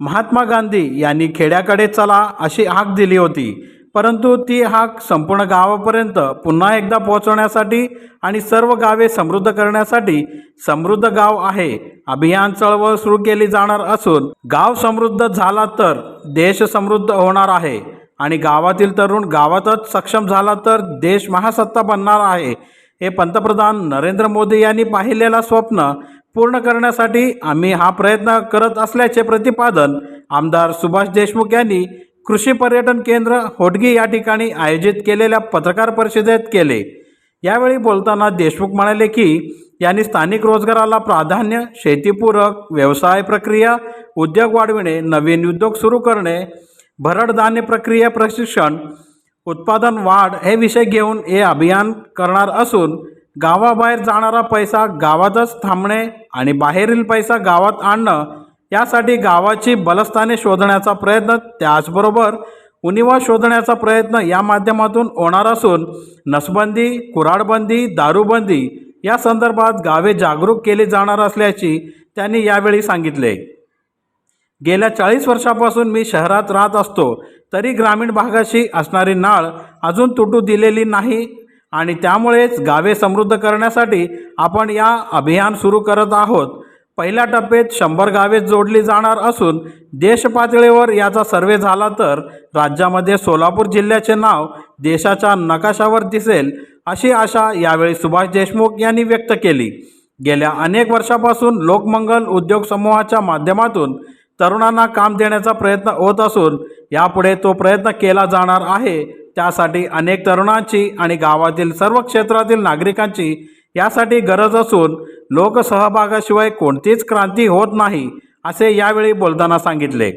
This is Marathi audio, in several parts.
महात्मा गांधी यांनी खेड्याकडे चला अशी हाक दिली होती. परंतु ती हाक संपूर्ण गावापर्यंत पुन्हा एकदा पोहोचवण्यासाठी आणि सर्व गावे समृद्ध करण्यासाठी समृद्ध गाव आहे. अभियान चळवळ सुरू केली जाणार असून गाव समृद्ध झाला तर देश समृद्ध होणार आहे. आणि गावातील तरुण गावातच सक्षम झाला तर देश महासत्ता बनणार आहे. हे पंतप्रधान नरेंद्र मोदी यांनी पाहिलेलं स्वप्न पूर्ण करण्यासाठी आम्ही हा प्रयत्न करत असल्याचे प्रतिपादन आमदार सुभाष देशमुख यांनी कृषी पर्यटन केंद्र होटगी या ठिकाणी आयोजित केलेल्या पत्रकार परिषदेत केले. यावेळी बोलताना देशमुख म्हणाले की यांनी स्थानिक रोजगाराला प्राधान्य शेतीपूरक व्यवसाय प्रक्रिया उद्योग वाढविणे नवीन उद्योग सुरू करणे भरड धान्य प्रक्रिया प्रशिक्षण उत्पादन वाढ हे विषय घेऊन हे अभियान करणार असून गावाबाहेर जाणारा पैसा गावातच थांबणे आणि बाहेरील पैसा गावात आणणं यासाठी गावाची बलस्थाने शोधण्याचा प्रयत्न त्याचबरोबर उणिवा शोधण्याचा प्रयत्न या माध्यमातून होणार असून नसबंदी कुऱ्हाडबंदी दारूबंदी या संदर्भात गावे जागरूक केली जाणार असल्याची त्यांनी यावेळी सांगितले. गेल्या चाळीस वर्षापासून मी शहरात राहत असतो तरी ग्रामीण भागाशी असणारी नाळ अजून तुटू दिलेली नाही. आणि त्यामुळेच गावे समृद्ध करण्यासाठी आपण या अभियान सुरू करत आहोत. पहिल्या टप्प्यात शंभर गावे जोडली जाणार असून देश पातळीवर याचा सर्वे झाला तर राज्यामध्ये सोलापूर जिल्ह्याचे नाव देशाच्या नकाशावर दिसेल अशी आशा यावेळी सुभाष देशमुख यांनी व्यक्त केली. गेल्या अनेक वर्षापासून लोकमंगल उद्योग समूहाच्या माध्यमातून तरुणांना काम देण्याचा प्रयत्न होत असून यापुढे तो प्रयत्न केला जाणार आहे त्यासाठी अनेक तरुणांची आणि गावातील सर्व क्षेत्रातील नागरिकांची यासाठी गरज असून लोकसहभागाशिवाय कोणतीच क्रांती होत नाही असे यावेळी बोलताना सांगितले.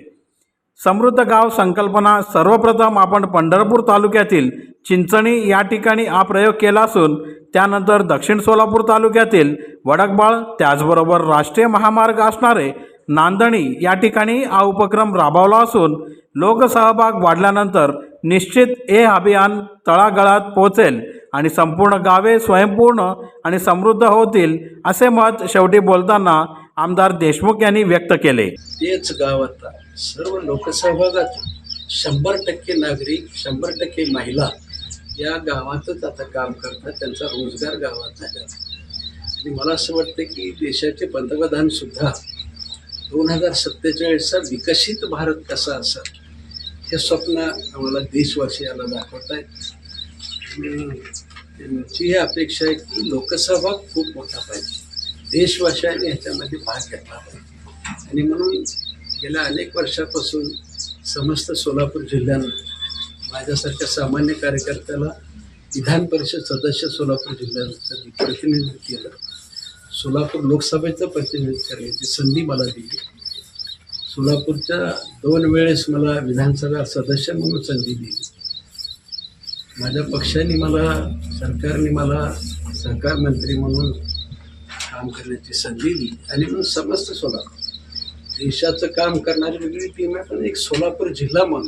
समृद्ध गाव संकल्पना सर्वप्रथम आपण पंढरपूर तालुक्यातील चिंचणी या ठिकाणी हा प्रयोग केला असून त्यानंतर दक्षिण सोलापूर तालुक्यातील वडकबाळ त्याचबरोबर राष्ट्रीय महामार्ग असणारे नांदणी या ठिकाणी हा उपक्रम राबवला असून लोकसहभाग वाढल्यानंतर निश्चित हे अभियान तळागाळात पोहोचेल आणि संपूर्ण गावे स्वयंपूर्ण आणि समृद्ध होतील असे मत शेवटी बोलताना आमदार देशमुख यांनी व्यक्त केले. तेच गाव आता सर्व लोकसहभागात शंभर टक्के नागरिक शंभर टक्के महिला या गावातच आता काम करतात त्यांचा रोजगार गावात झाला आणि मला असं वाटतं की देशाचे पंतप्रधानसुद्धा दोन हजार सत्तेचाळीसचा विकसित भारत कसा असा हे स्वप्न आम्हाला देशवासियाला दाखवत आहेत त्यांची ही अपेक्षा आहे की लोकसहभाग खूप मोठा पाहिजे. देशवासियांनी ह्याच्यामध्ये भाग घेतला पाहिजे. आणि म्हणून गेल्या अनेक वर्षापासून समस्त सोलापूर जिल्ह्यानं माझ्यासारख्या सामान्य कार्यकर्त्याला विधान परिषद सदस्य सोलापूर जिल्ह्याचं प्रतिनिधित्व केलं. सोलापूर लोकसभेचं प्रतिनिधित्व करण्याची संधी मला दिली. सोलापूरच्या दोन वेळेस मला विधानसभा सदस्य म्हणून संधी दिली. माझ्या पक्षाने मला सरकारने मला सहकार मंत्री म्हणून काम करण्याची संधी दिली. आणि म्हणून समस्त सोलापूर देशाचं काम करणारी वेगळी टीम आहे पण एक सोलापूर जिल्हा म्हणून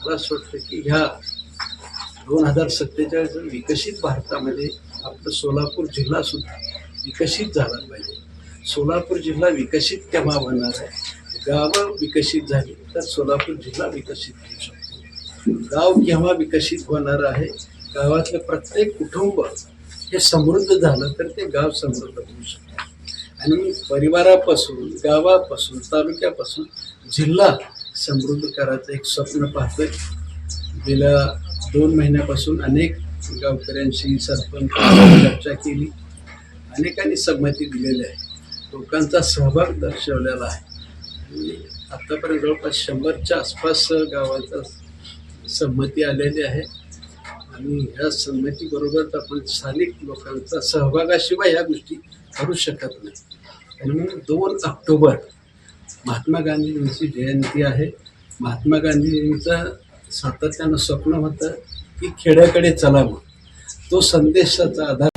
मला असं वाटतं की ह्या दोन हजार सत्तेचाळीस विकसित भारतामध्ये आपलं सोलापूर जिल्हासुद्धा विकसित झाला पाहिजे. सोलापूर जिल्हा विकसित केव्हा होणार आहे? गावं विकसित झाली तर सोलापूर जिल्हा विकसित होऊ शकतो. गाव केव्हा विकसित होणार आहे? गावातलं प्रत्येक कुटुंब हे समृद्ध झालं तर ते गाव समृद्ध होऊ शकतं. आणि मी परिवारापासून गावापासून तालुक्यापासून जिल्हा समृद्ध करायचं एक स्वप्न पाहतोय. गेल्या दोन महिन्यापासून अनेक गावकऱ्यांशी सरपंच चर्चा केली. अनेकांनी संमती दिलेली आहे. लोकांचा सहभाग दर्शवलेला आहे. आत्तापर्यंत जवळपास शंभरच्या आसपास गावाचा संमती आलेली आहे. आणि ह्या संमतीबरोबरच आपण स्थानिक लोकांचा सहभागाशिवाय ह्या गोष्टी करू शकत नाही. आणि म्हणून दोन ऑक्टोबर महात्मा गांधींची जयंती आहे. महात्मा गांधीजींचं सातत्यानं स्वप्न होतं की खेड्याकडे चलावं. तो संदेशाचा आधार